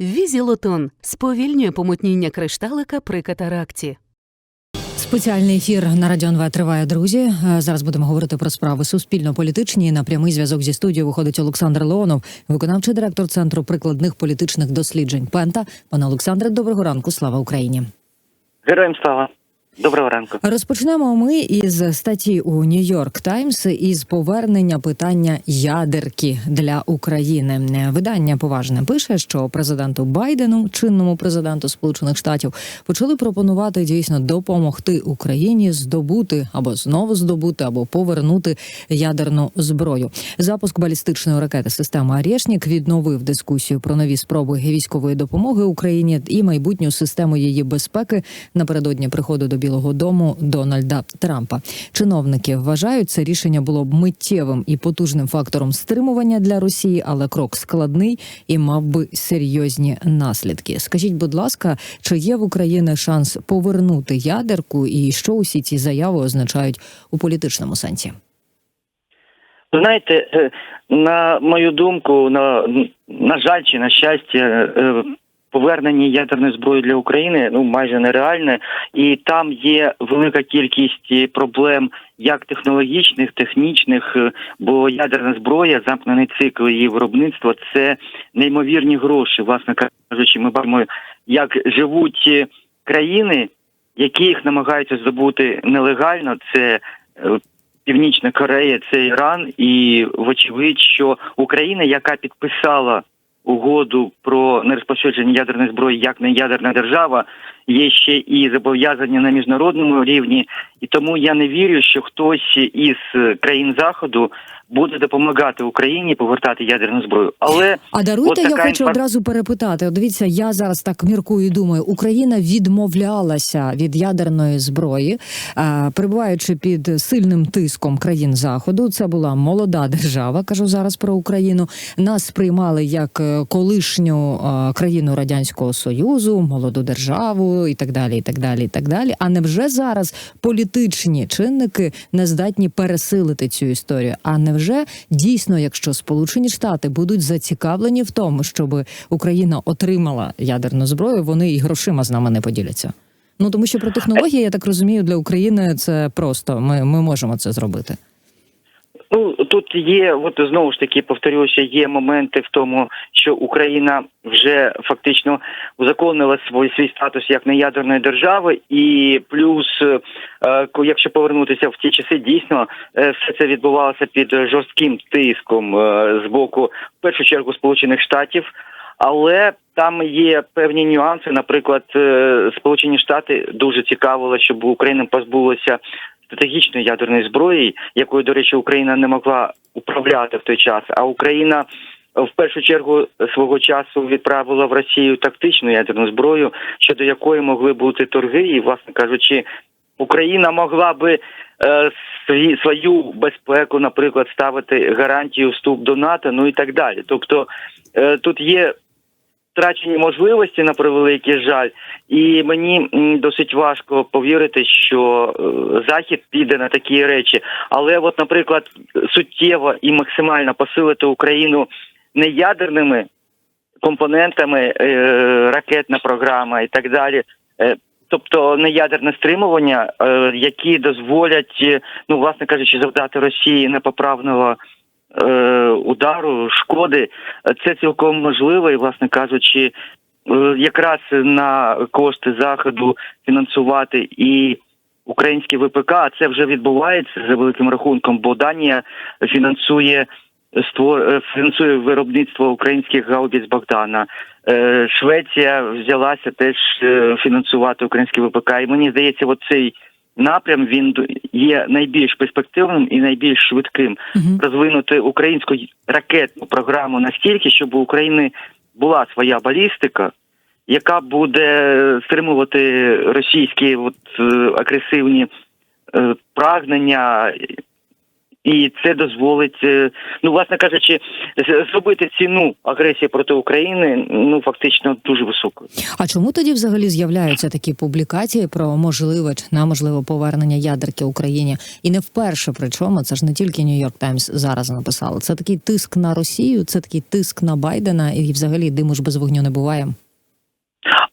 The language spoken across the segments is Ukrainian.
Візілотон сповільнює помутніння кришталика при катаракті. Спеціальний ефір на Радіо НВ триває, друзі. Е, Зараз будемо говорити про справи суспільно-політичні. На прямий зв'язок зі студією виходить Олександр Леонов, виконавчий директор Центру прикладних політичних досліджень Пента. Пане Олександре, доброго ранку. Слава Україні. Героям слава. Доброго ранку. Розпочнемо ми із статті у Нью-Йорк Таймс із повернення питання ядерки для України. Видання поважне пише, що президенту Байдену, чинному президенту Сполучених Штатів, почали пропонувати дійсно допомогти Україні здобути або знову здобути, або повернути ядерну зброю. Запуск балістичної ракети системи Арєшнік відновив дискусію про нові спроби військової допомоги Україні і майбутню систему її безпеки напередодні приходу до Білого Дому Дональда Трампа. Чиновники вважають, це рішення було б миттєвим і потужним фактором стримування для Росії, але крок складний і мав би серйозні наслідки. Скажіть, будь ласка, чи є в Україні шанс повернути ядерку, і що усі ці заяви означають у політичному сенсі? Знаєте, е, на мою думку, на, на жаль чи на щастя, е, повернення ядерної зброї для України ну майже нереальне, і там є велика кількість проблем, як технологічних, технічних, е, бо ядерна зброя, замкнений цикл її виробництва це неймовірні гроші. Власне кажучи, ми бачимо, як живуть е, країни, які їх намагаються здобути нелегально. Це е, Північна Корея, це Іран, і вочевидь, що Україна, яка підписала угоду про нерозповсюдження ядерної зброї як не ядерна держава, є ще і зобов'язання на міжнародному рівні, і тому я не вірю, що хтось із країн заходу буде допомагати Україні повертати ядерну зброю. Але А даруйте, я хочу інфор- одразу перепитати. От дивіться, я зараз так міркую і думаю, Україна відмовлялася від ядерної зброї, е, перебуваючи під сильним тиском країн заходу. Це була молода держава. Кажу зараз про Україну. Нас сприймали як е, колишню е, країну радянського союзу, молоду державу і так далі. І так далі, і так далі. А невже зараз політичні чинники не здатні пересилити цю історію? А невже дійсно, якщо Сполучені Штати будуть зацікавлені в тому, щоб Україна отримала ядерну зброю, вони і грошима з нами не поділяться? Ну тому що про технології, я так розумію, для України це просто ми, ми можемо це зробити. Ну тут є, от знову ж таки повторюся, є моменти в тому, що Україна вже фактично узаконила свій свій статус як неядерної держави, і плюс, е, якщо повернутися в ті часи, дійсно е, все це відбувалося під жорстким тиском е, з боку, в першу чергу, Сполучених Штатів. Але там є певні нюанси. Наприклад, Сполучені Штати дуже цікавило, щоб Україна позбулася стратегічної ядерної зброї, якою, до речі, Україна не могла управляти в той час. А Україна е, в першу чергу свого часу відправила в Росію тактичну ядерну зброю, щодо якої могли бути торги, і, власне кажучи, Україна могла би е, свою безпеку, наприклад, ставити гарантію вступ до НАТО, ну і так далі. Тобто е, тут є втрачені можливості на превеликий жаль, і мені досить важко повірити, що е, захід піде на такі речі. Але, от, наприклад, суттєво і максимально посилити Україну не ядерними компонентами, е, ракетна програма і так далі. Е, Тобто не ядерне стримування, які дозволять, ну власне кажучи, завдати Росії непоправного удару, шкоди, Е, це цілком можливо, і, власне кажучи, е, якраз на кошти заходу фінансувати і українські ВПК, а це вже відбувається за великим рахунком, бо Данія фінансує створ е, фінансує виробництво українських гаубіць Богдана. Е, Швеція взялася теж е, фінансувати українські ВПК. І мені здається, оцей напрям він є найбільш перспективним і найбільш швидким Угу. розвинути українську ракетну програму настільки, щоб у України була своя балістика, яка буде стримувати російські от, е, агресивні е, прагнення І це дозволить, е, ну власне кажучи, зробити ціну агресії проти України ну фактично дуже високою. А чому тоді взагалі з'являються такі публікації про можливе чи неможливе повернення ядерки Україні? І не вперше, причому це ж не тільки Нью-Йорк Таймс зараз написало. Це такий тиск на Росію, це такий тиск на Байдена, і взагалі диму ж без вогню не буває.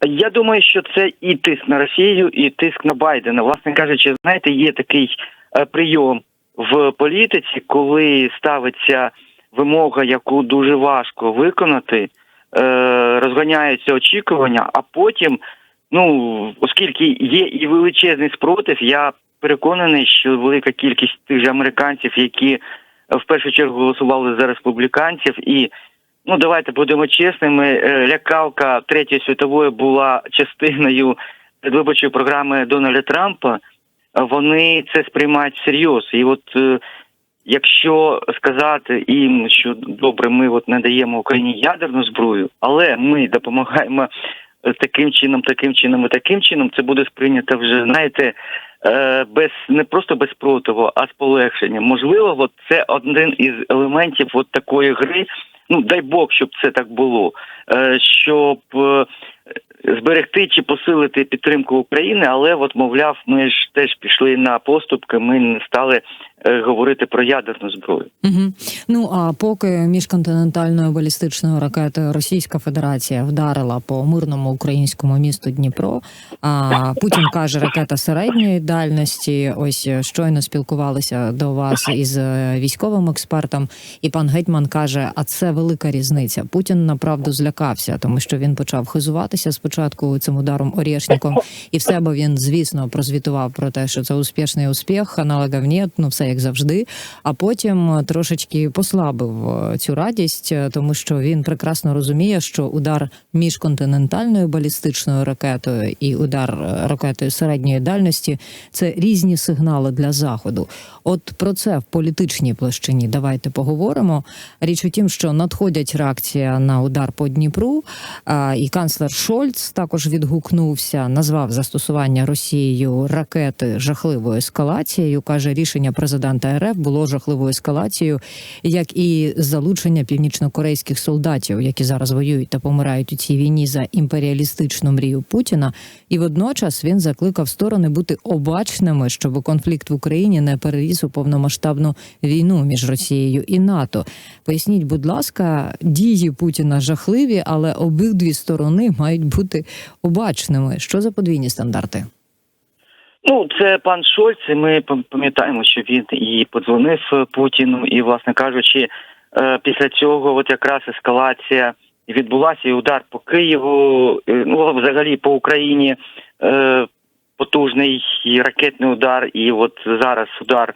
Я думаю, що це і тиск на Росію, і тиск на Байдена. Власне кажучи, знаєте, є такий е, прийом в політиці, коли ставиться вимога, яку дуже важко виконати, е, розганяються очікування, а потім, ну оскільки є і величезний спротив, я переконаний, що велика кількість тих же американців, які в першу чергу голосували за республіканців, і ну давайте будемо чесними. е, Лякалка третьої світової була частиною предвиборчої програми Дональда Трампа. Вони це сприймають всерйоз. І от е, якщо сказати їм, що добре, ми от не даємо Україні ядерну зброю, але ми допомагаємо таким чином, таким чином і таким чином, це буде сприйнято вже, знаєте, е, без не просто без спротиву, а з полегшенням. Можливо, от це один із елементів от такої гри. Ну дай Бог, щоб це так було, е, щоб зберегти чи посилити підтримку України, але от мовляв, ми ж теж пішли на поступки. Ми не стали говорити про ядерну зброю. Угу. Ну а поки міжконтинентальною балістичною ракетою Російська Федерація вдарила по мирному українському місту Дніпро. А Путін каже, ракета середньої дальності. Ось е, щойно спілкувалися до вас із е, військовим експертом, і пан гетьман каже: а це велика різниця. Путін направду злякався, тому що він почав хизуватися спочатку цим ударом Орєшніком, і в себе він, звісно, прозвітував про те, що це успішний успіх, аналогів нет, ну все як завжди. А потім е, трошечки послабив е, цю радість, е, тому що він прекрасно розуміє, що удар міжконтинентальною балістичною ракетою і удар ракетою середньої дальності це різні сигнали для заходу. От про це в політичній площині давайте поговоримо. Річ у тім, що надходять реакція на удар по Дніпру, і канцлер Шольц також відгукнувся, назвав застосування Росією ракети жахливою ескалацією. каже, рішення президента РФ було жахливою ескалацією, як і залучення північнокорейських солдатів, які зараз воюють та помирають у цій війні за імперіалістичну мрію Путіна. І водночас він закликав сторони бути обачними, щоб конфлікт в Україні не переріс у повномасштабну війну між Росією і НАТО. Поясніть, будь ласка, дії Путіна жахливі, але обидві сторони мають бути обачними. Що за подвійні стандарти? Ну, це пан Шольц. і Ми пам- пам'ятаємо, що він і подзвонив е, Путіну, і, власне кажучи, е, після цього, от якраз ескалація відбулася, і удар по Києву, е, ну взагалі по Україні потужний і ракетний удар, і от зараз удар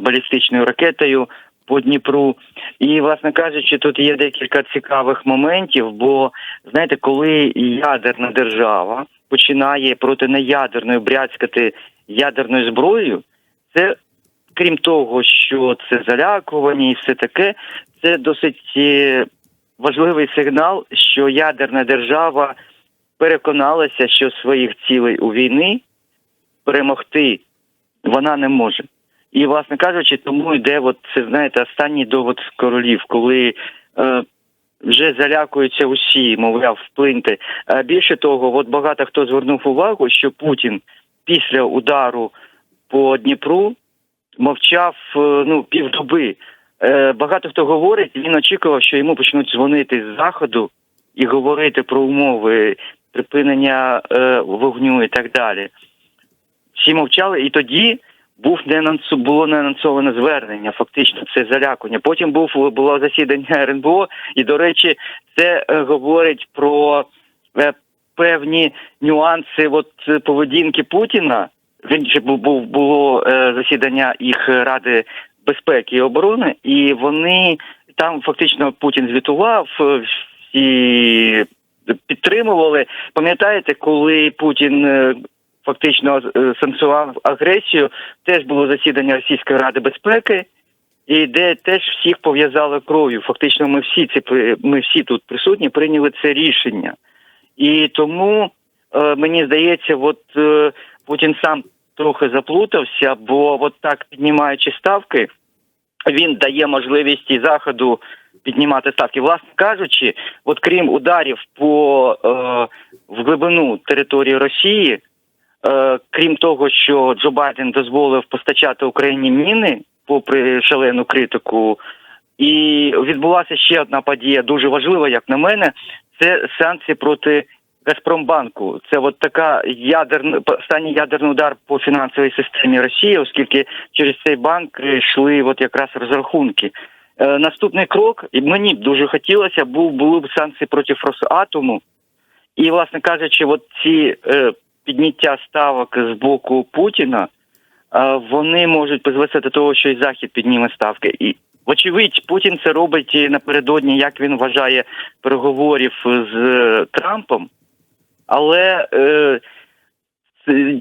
балістичною ракетою по Дніпру. І, власне кажучи, тут є декілька цікавих моментів, бо знаєте, коли ядерна держава починає проти неядерної бряцькати ядерною зброєю, це крім того, що це залякування і все таке, це досить е, важливий сигнал, що ядерна держава переконалася, що своїх цілей у війни перемогти вона не може. І, власне кажучи, тому йде, от це знаєте, останній довод королів, коли е, вже залякуються усі, мовляв, вплиньте. А більше того, от багато хто звернув увагу, що Путін після удару по Дніпру мовчав е, ну півдоби. Е, багато хто говорить, він очікував, що йому почнуть дзвонити з заходу і говорити про умови припинення е, вогню і так далі. Всі мовчали, і тоді був не анонсу- було не анонсоване звернення. Фактично, це залякування. Потім був було засідання РНБО, і до речі, це е, говорить про е, певні нюанси от е, поведінки Путіна. Він був був було е, засідання їх Ради безпеки і оборони, і вони там фактично Путін звітував. е, Всі підтримували. Пам'ятаєте, коли Путін е, фактично е, санкціонував агресію, теж було засідання Російської ради безпеки, і де теж всіх пов'язали кров'ю. Фактично, ми всі ці ми всі тут присутні прийняли це рішення. І тому е, мені здається, от е, Путін сам трохи заплутався, бо от так піднімаючи ставки, він дає можливість і заходу піднімати ставки. Власне кажучи, от крім ударів по е, в глибину території Росії, крім того, що Джо Байден дозволив постачати Україні міни, попри шалену критику, і відбулася ще одна подія, дуже важлива, як на мене, це санкції проти Газпромбанку. Це от така ядерна останній ядерний удар по фінансовій системі Росії, оскільки через цей банк йшли от якраз розрахунки. Е, наступний крок, і мені б дуже хотілося, був були б санкції проти Росатому. І, власне кажучи, от ці е, підняття ставок з боку Путіна, е, вони можуть призвести до того, що і Захід підніме ставки. І вочевидь, Путін це робить напередодні, як він вважає переговорів з е, Трампом. Але е,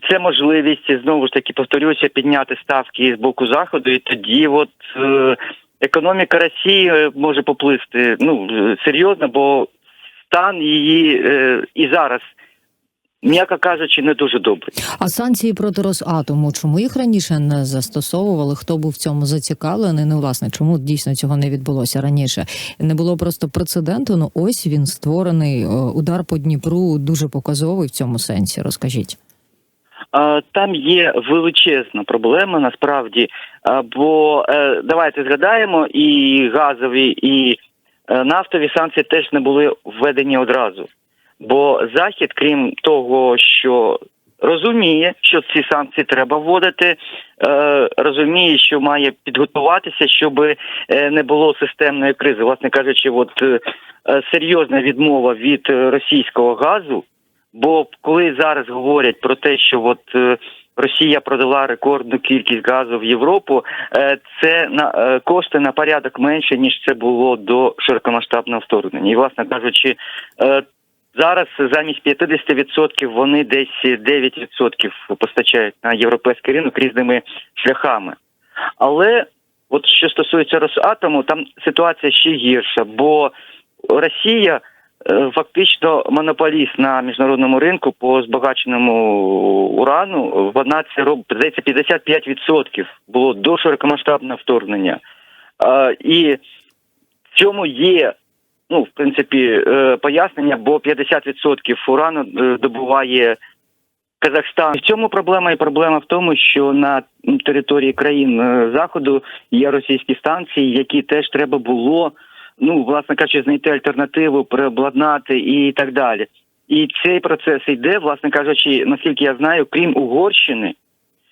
це- можливість знову ж таки повторюся, підняти ставки з боку заходу, і тоді от економіка Росії може поплисти ну серйозно, бо стан її і зараз, м'яко кажучи, не дуже добрий. А санкції проти Росатому, чому їх раніше не застосовували? Хто був в цьому зацікавлений? Ну, власне, чому дійсно цього не відбулося раніше? Не було просто прецеденту. Ну ось він створений е, удар по Дніпру, дуже показовий в цьому сенсі. Розкажіть. Там є величезна проблема насправді. Бо е, давайте згадаємо, і газові, і е, нафтові санкції теж не були введені одразу. Бо Захід, крім того, що розуміє, що ці санкції треба вводити, е, розуміє, що має підготуватися, щоб е, не було системної кризи. Власне кажучи, от е, серйозна відмова від російського газу. Бо коли зараз говорять про те, що от Росія продала рекордну кількість газу в Європу, це на кошти на порядок менше ніж це було до широкомасштабного вторгнення. І власне кажучи, зараз замість 50% вони десь 9% постачають на європейський ринок різними шляхами. Але от що стосується Росатому, там ситуація ще гірша, бо Росія е, фактично монополіст на міжнародному ринку по збагаченому урану. Вона це робить здається 55% було до широкомасштабного вторгнення. Е, І в цьому є. Ну, в принципі, е, пояснення, бо 50% урану е, добуває Казахстан. В цьому проблема і проблема в тому, що на території країн е, заходу є російські станції, які теж треба було, ну власне кажучи, знайти альтернативу, переобладнати і так далі. І цей процес йде, власне кажучи, наскільки я знаю, крім Угорщини,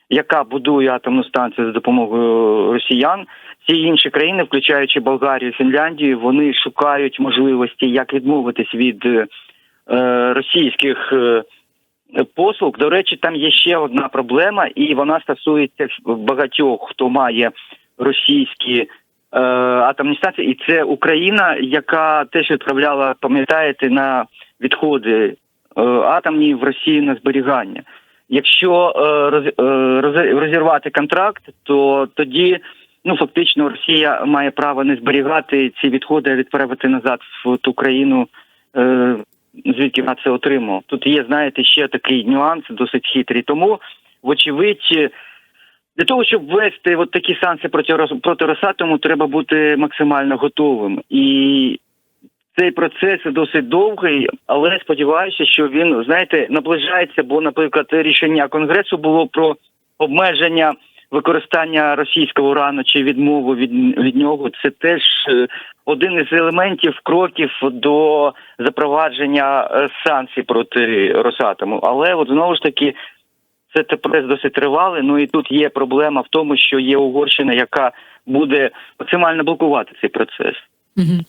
яка будує атомну станцію за допомогою росіян, ці інші країни, включаючи Болгарію, Фінляндію, вони шукають можливості, як відмовитись від е, російських. е, послуг. До речі, там є ще одна проблема, і вона стосується багатьох, хто має російські е, атомні станції, і це Україна, яка теж відправляла, пам'ятаєте, на відходи е, атомні в Росію на зберігання. Якщо е, роз, е, розірвати контракт, то тоді ну фактично Росія має право не зберігати ці відходи, а відправити назад в ту країну. Е, звідки вона це отримала. Тут є, знаєте, ще такий нюанс, досить хитрий. Тому, вочевидь, для того, щоб ввести от такі санкції проти проти Росатому, треба бути максимально готовим. І цей процес досить довгий, але сподіваюся, що він, знаєте, наближається, бо, наприклад, рішення Конгресу було про обмеження використання російського урану чи відмову від, від нього. Це теж е, один із елементів кроків до запровадження е, санкцій проти Росатому. Але от знову ж таки. Це те процес досить тривалий. Ну і тут є проблема в тому, що є Угорщина, яка буде максимально блокувати цей процес. Угу.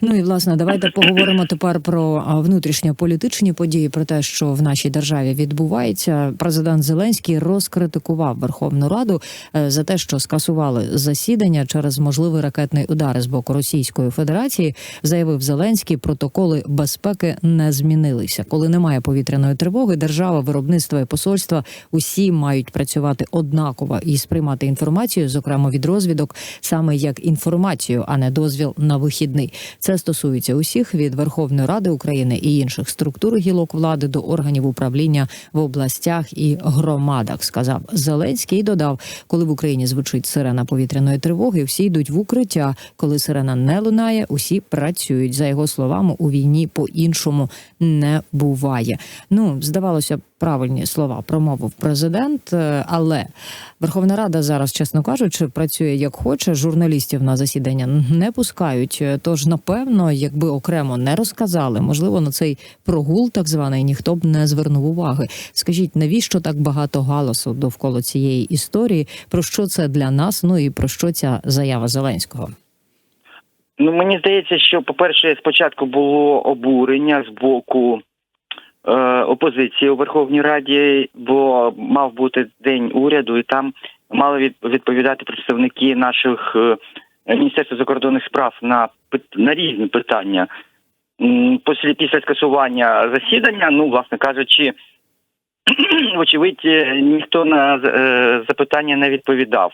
Ну і власне, давайте поговоримо тепер про внутрішньополітичні події, про те, що в нашій державі відбувається. Президент Зеленський розкритикував Верховну Раду е, за те, що скасували засідання через можливий ракетний удар з боку Російської Федерації. Заявив Зеленський, протоколи безпеки не змінилися. Коли немає повітряної тривоги, держава, виробництво і посольства усі мають працювати однаково і сприймати інформацію, зокрема від розвідок, саме як інформацію, а не дозвіл на вихідний. Це стосується усіх від Верховної Ради України і інших структур гілок влади до органів управління в областях і громадах. Сказав Зеленський і додав, коли в Україні звучить сирена повітряної тривоги, всі йдуть в укриття. Коли сирена не лунає, усі працюють. За його словами, у війні по-іншому не буває. Ну здавалося правильні слова промовив президент, е, але Верховна Рада зараз, чесно кажучи, працює як хоче. Журналістів на засідання не пускають. Е, Тож, напевно, якби окремо не розказали, можливо, на цей прогул, так званий, ніхто б не звернув уваги. Скажіть, навіщо так багато галасу довкола цієї історії? Про що це для нас? Ну і про що ця заява Зеленського? Ну мені здається, що по-перше, спочатку було обурення з боку е, опозиції у Верховній Раді, бо мав бути день уряду, і там мали відповідати представники наших е, міністерства закордонних справ на на різні питання. Після, після скасування засідання, ну, власне кажучи, вочевидь, е, ніхто на е, запитання не відповідав.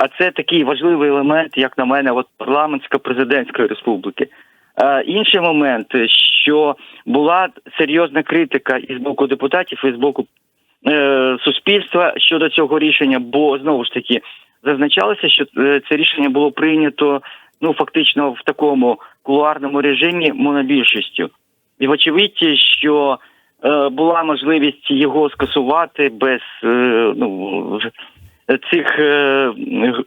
А- це такий важливий елемент, як на мене, от парламентсько-президентської республіки. Е, інший момент, що була серйозна критика і з боку депутатів, і з боку е, суспільства щодо цього рішення, бо знову ж таки зазначалося, що е, це рішення було прийнято ну фактично в такому кулуарному режимі монобільшістю. І вочевидь, що е, була можливість його скасувати без е, ну, цих е,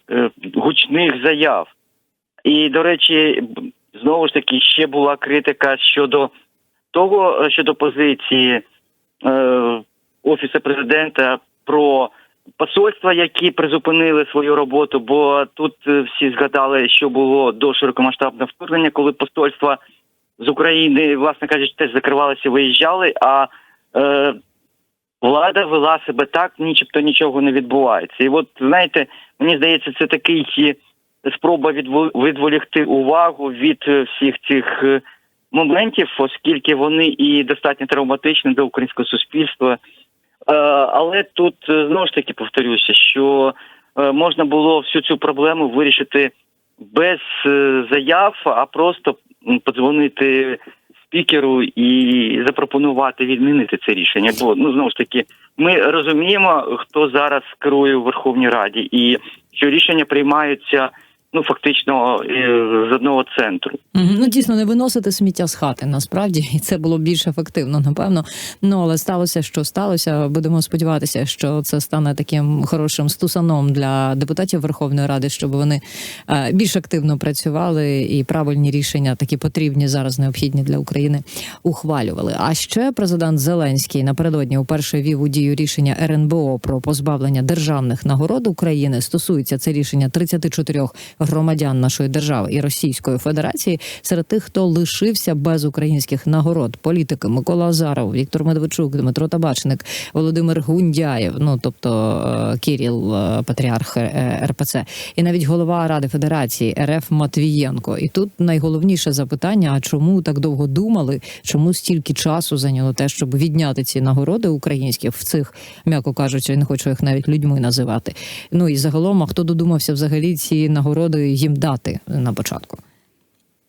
е, гучних заяв. І, до речі, знову ж таки, ще була критика щодо того, е, щодо позиції е, Офісу президента про посольства, які призупинили свою роботу, бо тут е, всі згадали, що було до широкомасштабного вторгнення, коли посольства з України, власне кажучи, теж закривалися, виїжджали, а е, влада вела себе так, нічебто нічого не відбувається. І от знаєте, мені здається, це такий е, спроба відвол- відволікти увагу від е, всіх цих моментів, оскільки вони і достатньо травматичні для українського суспільства. Е, Але тут е, знову ж таки повторюся, що е, можна було всю цю проблему вирішити без заяв, а просто подзвонити спікеру і запропонувати відмінити це рішення. Бо ну знову ж таки, ми розуміємо, хто зараз керує у Верховній Раді, і що рішення приймаються ну фактично е, з одного центру. Ну дійсно не виносити сміття з хати насправді, і це було більш ефективно, напевно. Ну але сталося, що сталося. Будемо сподіватися, що це стане таким хорошим стусаном для депутатів Верховної Ради, щоб вони е, більш активно працювали і правильні рішення, такі потрібні зараз необхідні для України, ухвалювали. А ще президент Зеленський напередодні уперше вів у дію рішення РНБО про позбавлення державних нагород України. Стосується це рішення 34 громадян нашої держави і Російської Федерації серед тих, хто лишився без українських нагород. Політики Микола Азаров, Віктор Медведчук, Дмитро Табачник, Володимир Гундяєв, ну тобто е, Кіріл, е, патріарх е, РПЦ, і навіть голова Ради Федерації РФ Матвієнко. І тут найголовніше запитання: а чому так довго думали? Чому стільки часу зайняло те, щоб відняти ці нагороди українських в цих, м'яко кажучи, не хочу їх навіть людьми називати. Ну і загалом, а хто додумався взагалі ці нагороди їм дати на початку?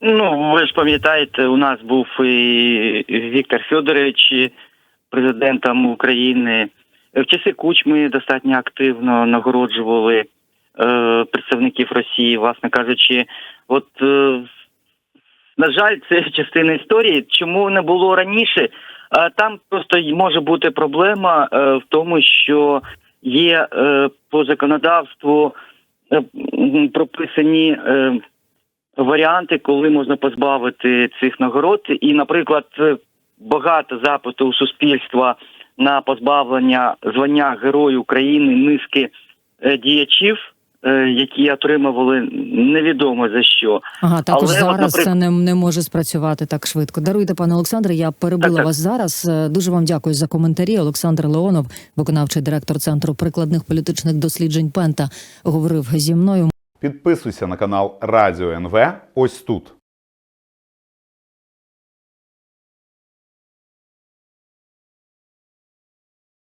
Ну, ви ж пам'ятаєте, у нас був і Віктор Федорович президентом України. В часи Кучми достатньо активно нагороджували е, представників Росії, власне кажучи, от е, на жаль, це частина історії. Чому не було раніше? А там просто може бути проблема е, в тому, що є е, по законодавству прописані. Е, варіанти, коли можна позбавити цих нагород. І, наприклад, е, багато запиту у суспільства на позбавлення звання Герою України низки е, діячів, е, які отримували невідомо за що. Ага, також Але зараз наприк- це не, не може спрацювати так швидко. Даруйте, пане Олександре. Я перебила Так, так. вас зараз. Е, Дуже вам дякую за коментарі. Олександр Леонов, виконавчий директор центру прикладних політичних досліджень Пента, говорив зі мною. Підписуйся на канал Радіо НВ ось тут.